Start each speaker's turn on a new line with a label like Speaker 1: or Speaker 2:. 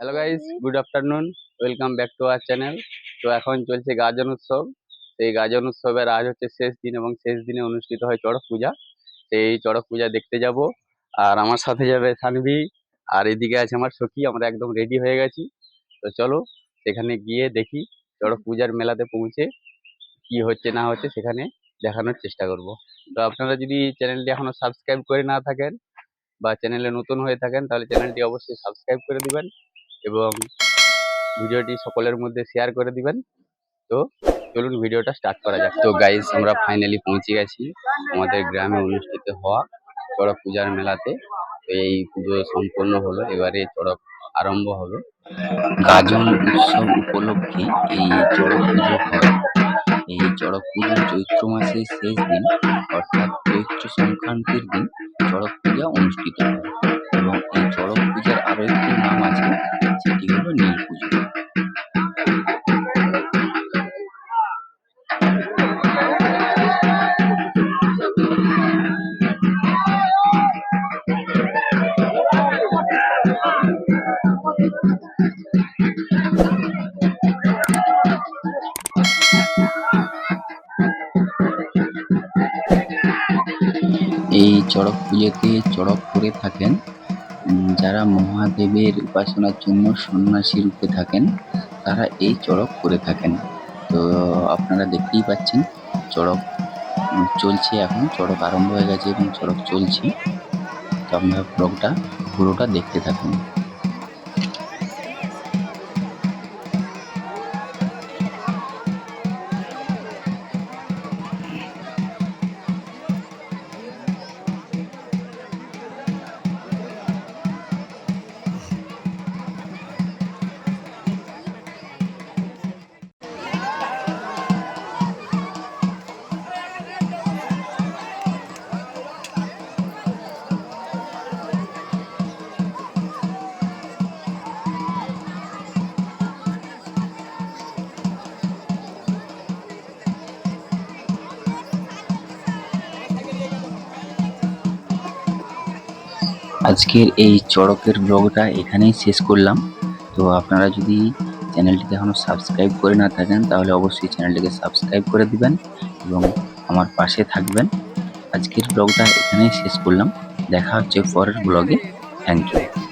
Speaker 1: Hello guys good afternoon welcome back to our channel তো এখন চলছে গাজন উৎসব। সেই গাজন উৎসবের আজ হচ্ছে শেষ দিন এবং শেষ দিনে অনুষ্ঠিত হয় চড়ক পূজা। সেই চড়ক পূজা দেখতে যাব। আর আমার সাথে যাবে সানভি। আর এদিকে আছে আমার সখী। আমরা একদম রেডি হয়ে গেছি। তো চলো সেখানে গিয়ে দেখি চড়ক পূজার মেলাতে পৌঁছে কি হচ্ছে না হচ্ছে সেখানে দেখানোর চেষ্টা করব। তো আপনারা যদি চ্যানেলটি এখনও সাবস্ক্রাইব করে না থাকেন বা চ্যানেলে নতুন হয়ে থাকেন তাহলে চ্যানেলটি অবশ্যই সাবস্ক্রাইব করে দিবেন। এবং ভিডিওটি সকলের মধ্যে শেয়ার করে দিবেন। তো চলুন ভিডিওটা স্টার্ট করা যাক। তো গাইস আমরা ফাইনালি পৌঁছে গেছি আমাদের গ্রামে অনুষ্ঠিত হওয়া চড়ক পূজার মেলাতে। এই পুজো সম্পন্ন হলো, এবারে চড়ক আরম্ভ হবে। গাজন উৎসব উপলক্ষে এই চড়ক পুজো হয়। এই চড়ক পুজো চৈত্র মাসের শেষ দিন, অর্থাৎ চৈত্র সংক্রান্তির দিন চড়ক পূজা অনুষ্ঠিত হয়। এবং এই চড়ক পূজার আরও একটি এই চড়ক পুজোতে চড়ক করে থাকেন। যারা মহাদেবের উপাসনার জন্য সন্ন্যাসী রূপে থাকেন, তারা এই চড়ক করে থাকেন। তো, আপনারা দেখতেই পাচ্ছেন, চড়ক চলছে এখন। চড়ক আরম্ভ হয়ে গেছে এবং চড়ক চলছে। তো আপনারা ব্লগটা, পুরোটা দেখতে থাকুন। আজকের এই চড়কের ব্লগটা এখানেই শেষ করলাম। তো আপনারা যদি চ্যানেলটিকে এখনও সাবস্ক্রাইব করে না থাকেন, তাহলে অবশ্যই চ্যানেলটিকে সাবস্ক্রাইব করে দিবেন এবং আমার পাশে থাকবেন। আজকের ব্লগটা এখানেই শেষ করলাম। দেখা হচ্ছে পরের ব্লগে। Thank you.